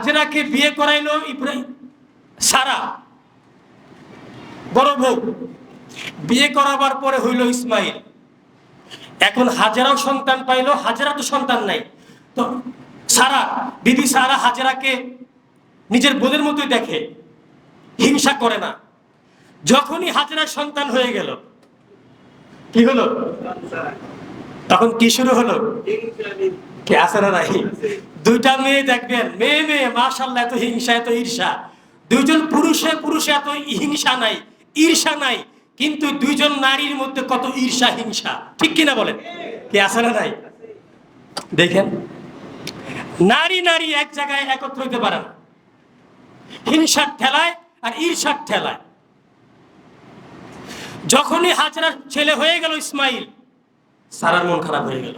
হাজেরাকে বিয়ে করাইলো ইব্রাহিম। সারা। বড় বউ। বিয়ে করাবার পরে হইল ইসমাইল। এখন হাজেরাও সন্তান পাইলো হাজেরা তো সন্তান নাই। তো সারা বিবি সারা হাজেরাকে নিজের বোনের মতোই দেখে হিংসা করে না। যখনই হাজেরার সন্তান হয়ে গেল কি হলো? তখন কি শুরু হলো? কি আছে না নাই? দুইটা মেয়ে দেখবেন, মেয়ে মেয়ে মাশাল্লাহ এত হিংসা, এত ঈর্ষা। দুইজন পুরুষে পুরুষে এত হিংসা নাই, ঈর্ষা নাই, কিন্তু দুইজন নারীর মধ্যে কত ঈর্ষা, হিংসা। ঠিক কিনা বলেন? কি আছে না নাই? দেখেন, নারী নারী এক জায়গায় একত্র হইতে পারে না। হিংসার ঠেলায় আর ঈর্ষার ঠেলায়। যখনই হাজরার ছেলে হয়ে গেল ইসমাইল, সারার মন খারাপ হয়ে গেল।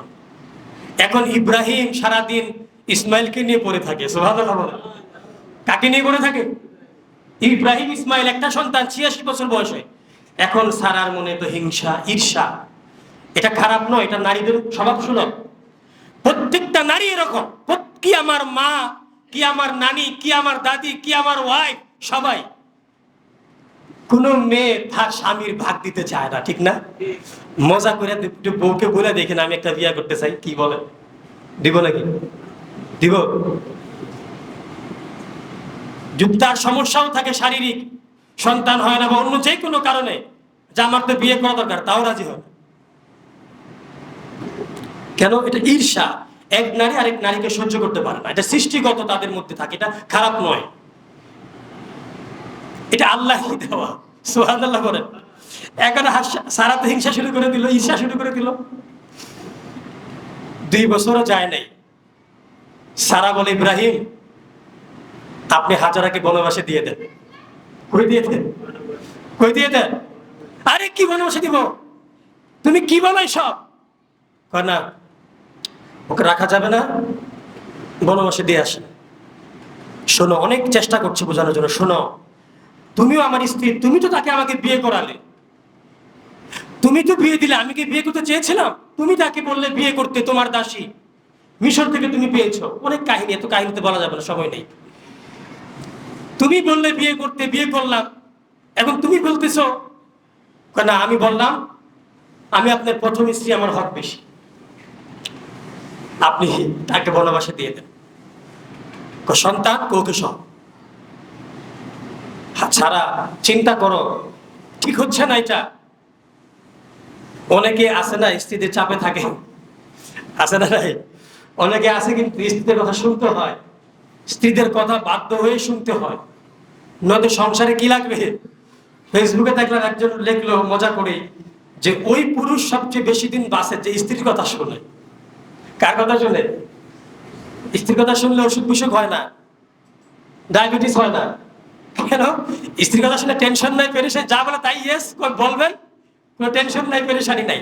এখন ইব্রাহিম সারাদিন ইসমাইলকে নিয়ে পড়ে থাকে কাকে নিয়ে পড়ে থাকে? ইব্রাহিম ইসমাইল, একটা সন্তান, ছিয়াশি বছর বয়সে। এখন সারার মনে তো হিংসা, ঈর্ষা। এটা খারাপ নয়, এটা নারীদের স্বভাব সুলভ প্রত্যেকটা নারী এরকম। কি আমার মা, কি আমার নানি, কি আমার দাদি, কি আমার ওয়াইফ সবাই। কোন মেয়ে তার স্বামীর ভাগ দিতে চায় না, ঠিক না? মজা করে বউকে বলে দেখেন, আমি একটা বিয়া করতে চাই, কি বলে? দিব নাকি? দিব। যদি সমস্যাও থাকে শারীরিক। সন্তান হয় না বা অন্য যে কোনো কারণে। যে আমার বিয়ে করা দরকার, তাও রাজি হয় কেন? এটা ঈর্ষা। এক নারী আরেক নারীকে সহ্য করতে পারে না। এটা সৃষ্টিগত তাদের মধ্যে থাকে। এটা খারাপ নয়। এটা আল্লাহ দেওয়া। সোহান আল্লাহ করেন এখন সারাতে হিংসা শুরু করে দিল, ঈর্ষা শুরু করে দিল। দুই বছরও যায় নাই। সারা বলে ইব্রাহিম, আপনি হাজারাকে বনবাসে দিয়ে দেন। কই দিয়ে দেন? কই দিয়ে দেন? আরে কি বনবাসে দিব? তুমি কি বলো সব না, ওকে রাখা যাবে না, বনবাসে দিয়ে আসে শোনো, অনেক চেষ্টা করছে বোঝানোর জন্য। শোনো, তুমিও আমার স্ত্রী, তুমি তো তাকে আমাকে বিয়ে করালে। তুমি তো বিয়ে দিলে, আমি কি বিয়ে করতে চেয়েছিলাম? তুমি তাকে বললে বিয়ে করতে তোমার দাসী। মিশর থেকে তুমি পেয়েছ। অনেক কাহিনী, এত কাহিনীতে বলা যাবে না, সময় নেই। তুমি বললে বিয়ে করতে, বিয়ে করলাম এখন তুমি বলতেছো, না আমি বললাম, আমি আপনার প্রথম স্ত্রী, আমার হক বেশি। আপনি তাকে ভালোবাসা দিয়ে দেন। সন্তান কৌকে সব। ছাড়া চিন্তা করো, ঠিক হচ্ছে না এটা? অনেকে আছে না, স্ত্রীদের চাপে থাকে। আসে না নাই? অনেকে আছে কিন্তু স্ত্রীদের কথা শুনতে হয়, স্ত্রীদের কথা বাধ্য হয়ে শুনতে হয়। নয়তো সংসারে কি লাগবে? ফেসবুকে দেখলাম একজন লিখলো, মজা করে যে ওই পুরুষ সবচেয়ে বেশি দিন বাসে, যে স্ত্রীর কথা শুনে। কার কথা শুনে? স্ত্রীর কথা শুনলে অসুখ বিসুখ হয় না, ডায়াবেটিস হয় না। কেন? স্ত্রীর কথা শুনে টেনশন নাই, পেরেশান, যা বলে তাই ইয়েস বলবেন? কোনো টেনশন নাই, পেরেশানি নাই।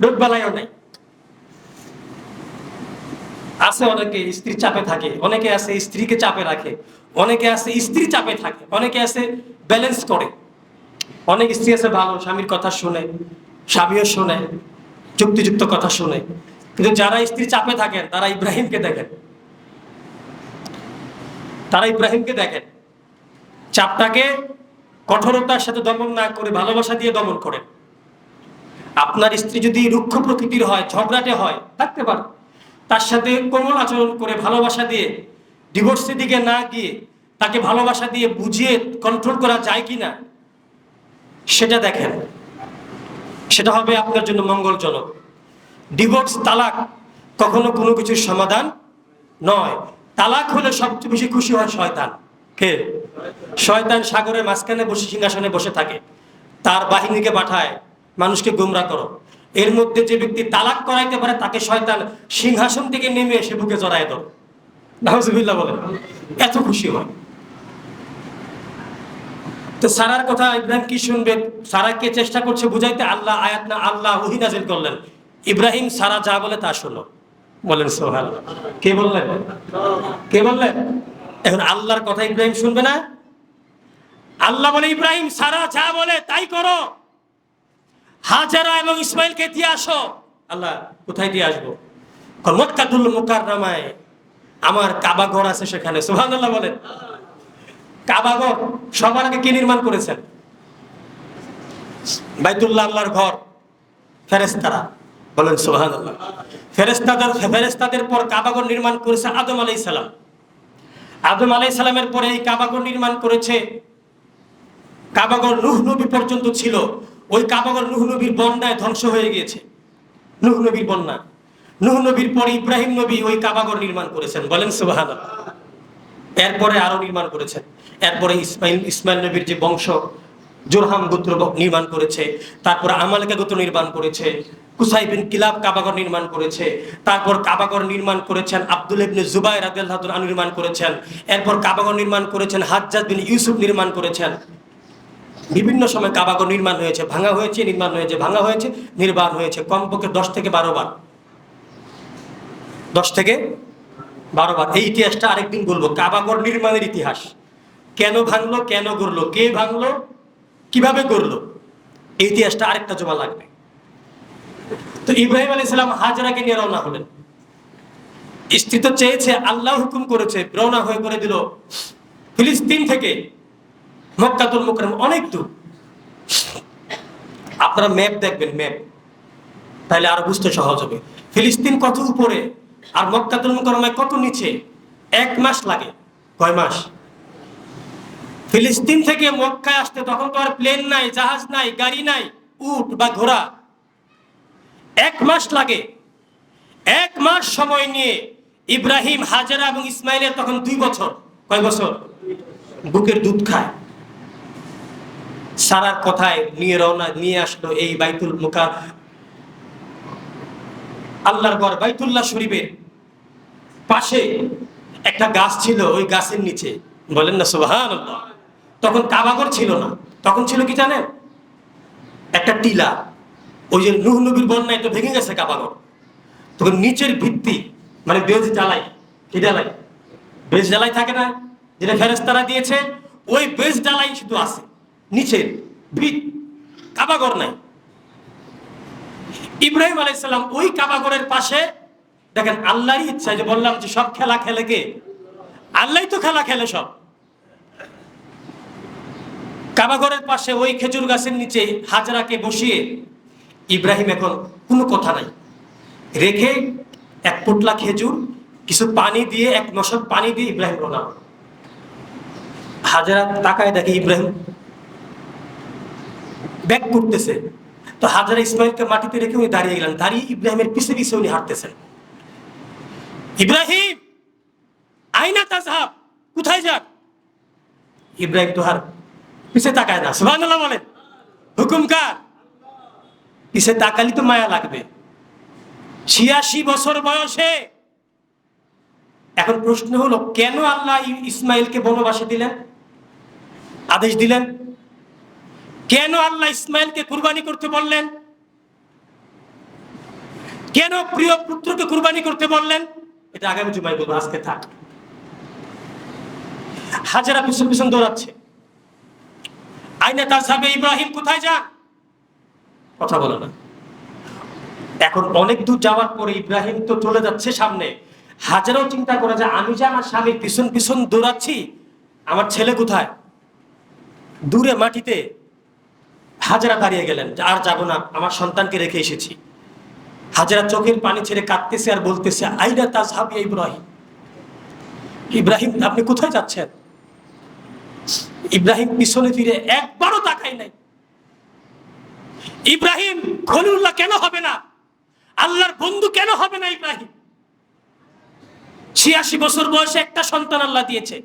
রোগ বালাইও নাই। আছে অনেকে স্ত্রী চাপে থাকে, অনেকে আছে স্ত্রীকে চাপে রাখে, অনেকে আছে স্ত্রী চাপে থাকে, অনেকে আছে ব্যালেন্স করে। অনেক স্ত্রী আছে ভালো, স্বামীর কথা শুনে, স্বামীও শুনে, যুক্তিযুক্ত কথা শুনে। কিন্তু যারা স্ত্রী চাপে থাকেন, তারা ইব্রাহিমকে দেখেন। তারা ইব্রাহিমকে দেখেন। চাপটাকে কঠোরতার সাথে দমন না করে, ভালোবাসা দিয়ে দমন করেন। আপনার স্ত্রী যদি রুক্ষ প্রকৃতির হয়, ঝগড়াটে হয়, থাকতে পারে। তার সাথে কোমল আচরণ করে ভালোবাসা দিয়ে ডিভোর্সের দিকে না গিয়ে তাকে ভালোবাসা দিয়ে বুঝিয়ে কন্ট্রোল করা যায় কি না সেটা দেখেন। সেটা হবে আপনার জন্য মঙ্গলজনক। ডিভোর্স তালাক কখনো কোনো কিছুর সমাধান নয়। তালাক হলে সবচেয়ে বেশি খুশি হয় শয়তান। কে? শয়তান সাগরের মাঝখানে বসে সিংহাসনে বসে থাকে। তার বাহিনীকে পাঠায়, মানুষকে গুমরা করো। এর মধ্যে যে ব্যক্তি তালাক করাইতে পারে, তাকে শয়তান সিংহাসন থেকে নেমে এসে বুকে জড়ায় দাও নাহজুবিল্লাহ বলেন, এত খুশি হয়। তো সারার কথা ইব্রাহিম কি শুনবে? সারাকে চেষ্টা করছে বুঝাইতে? আল্লাহ আয়াত না, আল্লাহ ওহি নাজিল করলেন। ইব্রাহিম সারা যা বলে তা শোনো। বলেন সোহাল কে বললেন? কে বললেন? এখন আল্লাহর কথা ইব্রাহিম শুনবে না? আল্লাহ বলে, ইব্রাহিম, সারা যা বলে তাই করো। হাজারা এবং ইসমাইলকে দিয়ে আসো। আল্লাহ, কোথায় দিয়ে আসব? মক্কাতুল মুকাররমায়। আমার কাবাঘর আছে সেখানে, সুবহানাল্লাহ বলেন। কাবাঘর সবার আগে কে নির্মাণ করেছেন? বাইতুল্লাহ আল্লাহর ঘর ফেরেস্তারা বলেন, সুবহানাল্লাহ। ফেরেস্তাদের ফেরেস্তাদের পর কাবাঘর নির্মাণ করেছে আদম আলাইহিস সালাম। আদম আলাইহিস সালামের পরে এই কাবাঘর নির্মাণ করেছে। কাবাগর নুহ নবী পর্যন্ত ছিল। ওই কাবাগর নুহ নবীর বন্যায় ধ্বংস হয়ে গিয়েছে। নুহ নবীর বন্যা। নুহ নবীর পরে ইব্রাহিম নবী ওই কাবাগর নির্মাণ করেছেন, বলেন সুবাহান এরপরে আরও নির্মাণ করেছেন। এরপরে ইসমাইল ইসমাইল নবীর যে বংশ, জোরহাম গোত্র নির্মাণ করেছে, তারপর আমালকা গোত্র নির্মাণ করেছে, কুসাই বিন কিলাব কাবাগর নির্মাণ করেছে, তারপর কাবাগর নির্মাণ করেছেন আব্দুল ইবনে জুবাই রাদিয়াল্লাহু তাআলা নির্মাণ করেছেন, এরপর কাবাগর নির্মাণ করেছেন হাজ্জাজ বিন ইউসুফ নির্মাণ করেছেন। বিভিন্ন সময় কাবাগর নির্মাণ হয়েছে, ভাঙা হয়েছে, নির্মাণ হয়েছে, ভাঙা হয়েছে, নির্মাণ হয়েছে, কমপক্ষে দশ থেকে বারো বার। দশ থেকে বারো বার। এই ইতিহাসটা আরেকদিন বলব, কাবাগর নির্মাণের ইতিহাস। কেন ভাঙলো, কেন গড়লো, কে ভাঙলো, কীভাবে গড়লো, এই ইতিহাসটা আরেকটা জমা লাগবে। তো ইব্রাহিম আলী সালাম হাজরাকে নিয়ে রওনা হলেন। স্ত্রী তো চেয়েছে, আল্লাহ হুকুম করেছে, রওনা হয়ে করে দিল। ফিলিস্তিন থেকে মক্কাতুল মুকরম অনেক দূর। আপনারা ম্যাপ দেখবেন, ম্যাপ। তাহলে আরও বুঝতে সহজ হবে। ফিলিস্তিন কত উপরে আর মক্কাতুল মুকরমায় কত নিচে? এক মাস লাগে। কয় মাস? ফিলিস্তিন থেকে মক্কায় আসতে তখন তো আর প্লেন নাই, জাহাজ নাই, গাড়ি নাই, উট বা ঘোড়া। এক মাস লাগে। এক মাস সময় নিয়ে ইব্রাহিম, হাজারা এবং ইসমাইলের তখন দুই বছর। কয় বছর? বুকের দুধ খায়। সারার কথায় নিয়ে রওনা, নিয়ে আসলো এই বাইতুল মুকা আল্লাহর ঘর বাইতুল্লাহ শরীফের পাশে একটা গাছ ছিল, ওই গাছের নিচে। বলেন না সুবাহান তখন কাবাগর ছিল না। তখন ছিল কি জানেন? একটা টিলা। ওই যে নুহ নবীর বন্যায় তো ভেঙে গেছে কাবাগর তখন নিচের ভিত্তি মানে বেজ জ্বালাই। কি জ্বালাই? বেজ জ্বালাই থাকে না? যেটা ফেরেস্তারা দিয়েছে, ওই বেজ জ্বালাই শুধু আছে। নিচের ভিত, কাবাগর নাই। ইব্রাহিম আলাইসাল্লাম ওই কাবাগরের পাশে, দেখেন আল্লাহরই ইচ্ছা যে বললাম যে সব খেলা খেলে কে? আল্লাহ তো খেলা খেলে সব। কাবাগরের পাশে ওই খেজুর গাছের নিচে হাজরাকে বসিয়ে ইব্রাহিম এখন কোনো কথা নাই। রেখে এক পোটলা খেজুর, কিছু পানি দিয়ে, এক মশক পানি দিয়ে ইব্রাহিম রোনা হাজারা তাকায় দেখে ইব্রাহিম ব্যাক করতেছে। তো হাজারা ইসমাইলকে মাটিতে রেখে উনি দাঁড়িয়ে গেলেন। দাঁড়িয়ে ইব্রাহিমের পিছে পিছে উনি হাঁটতেছেন। ইব্রাহিম, আইনা তাজহাব, কোথায় যাক ইব্রাহিম তো পিছে তাকায় না। সুবহানাল্লাহ বলেন, হুকুম কার? পিছে তাকালি তো মায়া লাগবে। ছিয়াশি বছর বয়সে। এখন প্রশ্ন হলো, কেন আল্লাহ ইসমাইলকে বনবাসে দিলেন? আদেশ দিলেন? কেন আল্লাহ ইসমাইলকে কুরবানি করতে বললেন? কেন প্রিয় পুত্রকে কুরবানি করতে বললেন? এটা আগামী জুমায় বলব, আজকে থাক। হাজারা পিছন পিছন দৌড়াচ্ছে। আইনা তার সাবে ইব্রাহিম, কোথায় যান? কথা বলো না। এখন অনেক দূর যাওয়ার পরে ইব্রাহিম তো চলে যাচ্ছে সামনে। হাজারও চিন্তা করে যে, আমি যে আমার স্বামীর পিছন পিছন দৌড়াচ্ছি, আমার ছেলে কোথায়? দূরে মাটিতে হাজারা দাঁড়িয়ে গেলেন আর যাব না, আমার সন্তানকে রেখে এসেছি। হাজারা চোখের পানি ছেড়ে কাঁদতেছে আর বলতেছে, আইনা তাজ হাবিয়া ইব্রাহিম। ইব্রাহিম, আপনি কোথায় যাচ্ছেন? ইব্রাহিম পিছনে ফিরে একবারও তাকাই নাই। ইব্রাহিম খলিউল্লাহ কেন হবে না? আল্লাহর বন্ধু কেন হবে না ইব্রাহিম? ছিয়াশি বছর বয়সে একটা সন্তান আল্লাহ দিয়েছে।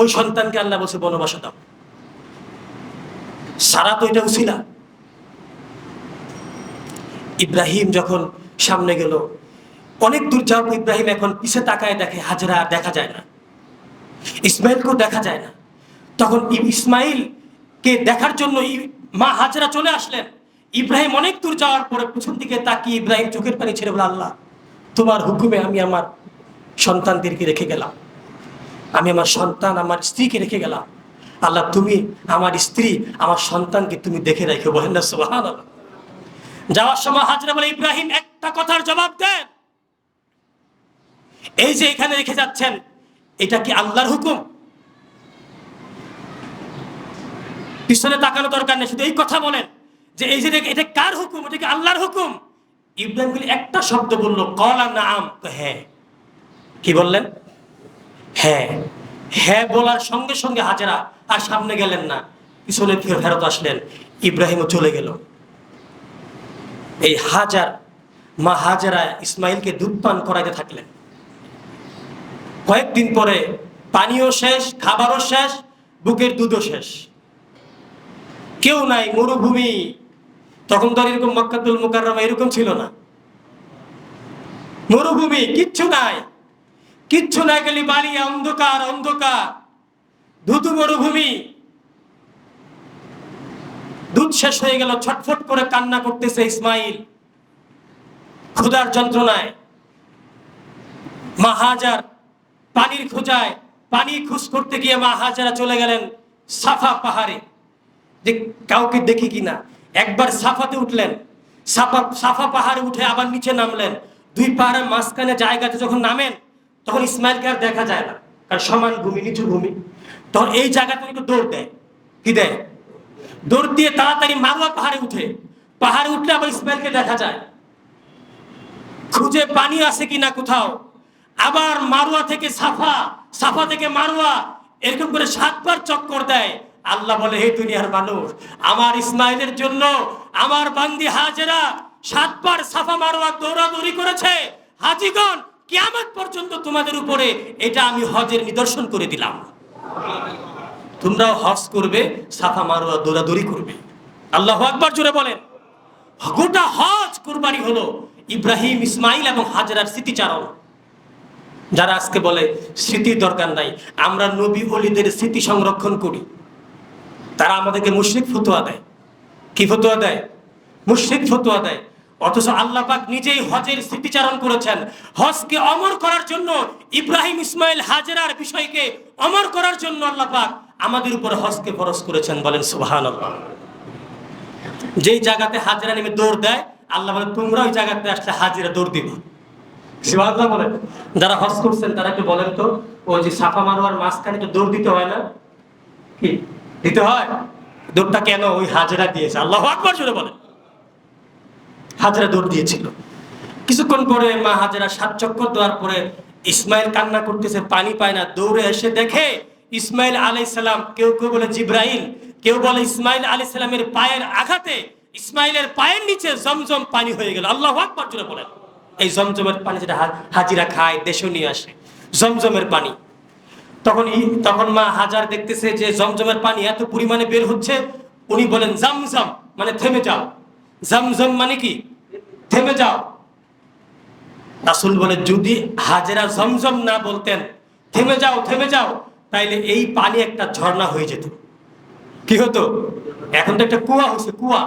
ওই সন্তানকে আল্লাহ বসে বনবাসা দাও। সারা তো এটা উছিলা ইব্রাহিম যখন সামনে গেল, অনেক দূর যাওয়ার ইব্রাহিম এখন পিছে তাকায় দেখে, হাজরা দেখা যায় না। ইসমাইলকেও দেখা যায় না। তখন ইসমাইলকে দেখার জন্য মা হাজরা চলে আসলেন। ইব্রাহিম অনেক দূর যাওয়ার পরে পিছন দিকে তাকিয়ে ইব্রাহিম চোখের পানি ছেড়ে বলে, আল্লাহ, তোমার হুকুমে আমি আমার সন্তানদেরকে রেখে গেলাম। আমি আমার সন্তান, আমার স্ত্রীকে রেখে গেলাম। আল্লাহ তুমি আমার স্ত্রী, আমার সন্তানকে তুমি দেখে রেখে। বলেন না সুবহান যাওয়ার সময় হাজরা বলে, ইব্রাহিম, একটা কথার জবাব দেন। এই যে এখানে রেখে যাচ্ছেন, এটা কি আল্লাহর হুকুম? পিছনে তাকানো দরকার নেই, শুধু এই কথা বলেন যে, এই যে এটা কার হুকুম? এটা কি আল্লাহর হুকুম? ইব্রাহিম খালি একটা শব্দ বলল, কলা না আম হ্যাঁ। কি বললেন? হ্যাঁ। হ্যাঁ বলার সঙ্গে সঙ্গে হাজারা আর সামনে গেলেন না। পিছনে ফিরে ফেরত আসলেন। ইব্রাহিমও চলে গেল। এই হাজার মা হাজারা ইসমাইলকে দুধ পান করাইতে থাকলেন। কয়েকদিন পরে পানিও শেষ, খাবারও শেষ, বুকের দুধও শেষ। কেউ নাই, মরুভূমি। তখন তো এরকম মক্কাতুল মুকাররমা এরকম ছিল না। মরুভূমি, কিচ্ছু নাই। কিচ্ছু না গেলে বাড়ি অন্ধকার অন্ধকার। ধুতু মরুভূমি। দুধ শেষ হয়ে গেল, ছটফট করে কান্না করতেছে ইসমাইল। ক্ষুধার যন্ত্রণায়। মা হাজার পানির খোঁজায়, পানি খুঁজ করতে গিয়ে মা হাজারা চলে গেলেন সাফা পাহাড়ে। যে কাউকে দেখি কিনা একবার সাফাতে উঠলেন। সাফা সাফা পাহাড়ে উঠে আবার নিচে নামলেন। দুই পাহাড়ের মাঝখানে জায়গাতে যখন নামেন তখন ইসমাইলকে আর দেখা যায় না, কারণ সমান ভূমি, নিচু ভূমি। তখন এই জায়গাতে একটু দৌড় দেয়। কি দেয়? দৌড় দিয়ে তাড়াতাড়ি মারুয়া পাহাড়ে উঠে। পাহাড়ে উঠলে আবার ইসমাইলকে দেখা যায়। খুঁজে পানি আছে কিনা কোথাও। আবার মারুয়া থেকে সাফা সাফা থেকে মারুয়া, এরকম করে সাতবার চক্কর দেয়। আল্লাহ বলে, হে দুনিয়ার মানুষ, আমার ইসমাইলের জন্য আমার বান্দি হাজেরা সাতবার সাফা মারুয়া দৌড়াদৌড়ি করেছে। হাজিগণ কিয়ামত পর্যন্ত তোমাদের উপরে এটা আমি হজের নিদর্শন করে দিলাম। তোমরাও হজ করবে, সাফা মারুয়া দৌড়াদৌড়ি করবে। আল্লাহ আকবার জোরে বলেন। গোটা হজ কুরবানি হলো ইব্রাহিম, ইসমাইল এবং হাজরার স্মৃতিচারণ। যারা আজকে বলে স্মৃতির দরকার নাই, আমরা নবী অলিদের স্মৃতি সংরক্ষণ করি। তারা আমাদেরকে মুশরিক ফতোয়া দেয়। কি ফতোয়া দেয়? মুশরিক ফতোয়া দেয়। অথচ আল্লাহ পাক নিজেই হজের স্মৃতিচারণ করেছেন। হজকে অমর করার জন্য ইব্রাহিম ইসমাইল হাজেরার বিষয়কে অমর করার জন্য আল্লাহ পাক আমাদের উপরে হজকে ফরজ করেছেন বলেন, সুবহানাল্লাহ। যেই জায়গাতে হাজিরা নেমে দৌড় দেয়, আল্লাহ বলে, তোমরা ওই জায়গাতে আসলে হাজিরা দৌড় দিবা। শিবাল্লাহ বলেন যারা হজ করছেন, তারা একটু বলেন তো, ওই যে সাফা মারোয়ার মাঝখানে তো দৌড় দিতে হয় না? কি? দিতে হয়? দৌড়টা কেন ওই হাজিরা দিয়েছে? আল্লাহ আকবার জুড়ে বলেন। হাজিরা দৌড় দিয়েছিল। কিছুক্ষণ পরে মা হাজিরা সাত চক্কর দেওয়ার পরে ইসমাইল কান্না করতেছে, পানি পায় না, দৌড়ে এসে দেখে ইসমাইল আলাই সালাম, কেউ কেউ বলে জিব্রাহিম কেউ বলে ইসমাইল আলাই সালামের পায়ের আঘাতে ইসমাইলের পায়ের নিচে জমজম পানি হয়ে গেল। আল্লাহ আকবার জুড়ে বলেন। এই জমজমের পানি যেটা হাজিরা খায় দেশে নিয়ে আসে, জমজমের পানি। তখন তখন মা হাজার দেখতেছে যে জমজমের পানি এত পরিমাণে বের হচ্ছে, উনি বলেন, জামজাম মানে থেমে যাও। জমজম মানে কি? থেমে যাও। রাসুল বলে যদি হাজেরা জমজম না বলতেন, থেমে যাও থেমে যাও, তাইলে এই পানি একটা ঝর্ণা হয়ে যেত। কি হতো? এখন তো একটা কুয়া হচ্ছে কুয়া।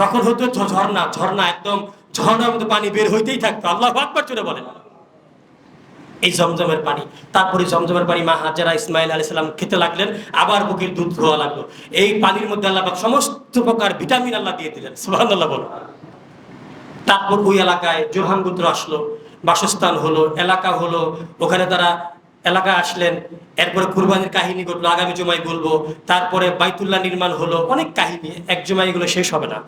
তখন হতো ঝর্ণা ঝর্ণা একদম ঝর্ণার মতো পানি বের হইতেই থাকতো। আল্লাহ আকবার চলে বলেন। এই জমজমের পানি। তারপরে জমজমের পানি মা হাজারা ইসমাইল আলি সাল্লাম খেতে লাগলেন, আবার বুকের দুধ ধোয়া লাগল। এই পানির মধ্যে আল্লাহ সমস্ত প্রকার ভিটামিন আল্লাহ দিয়ে দিলেন। সুবাহ আল্লাহ বলো তারপর ওই এলাকায় জোরহান গোত্র আসলো, বাসস্থান হলো, এলাকা হলো, ওখানে তারা এলাকা আসলেন। এরপরে কুরবানির কাহিনী ঘটলো, আগামী জমায় বলব। তারপরে বাইতুল্লাহ নির্মাণ হলো, অনেক কাহিনী, এক জমায় এগুলো শেষ হবে না।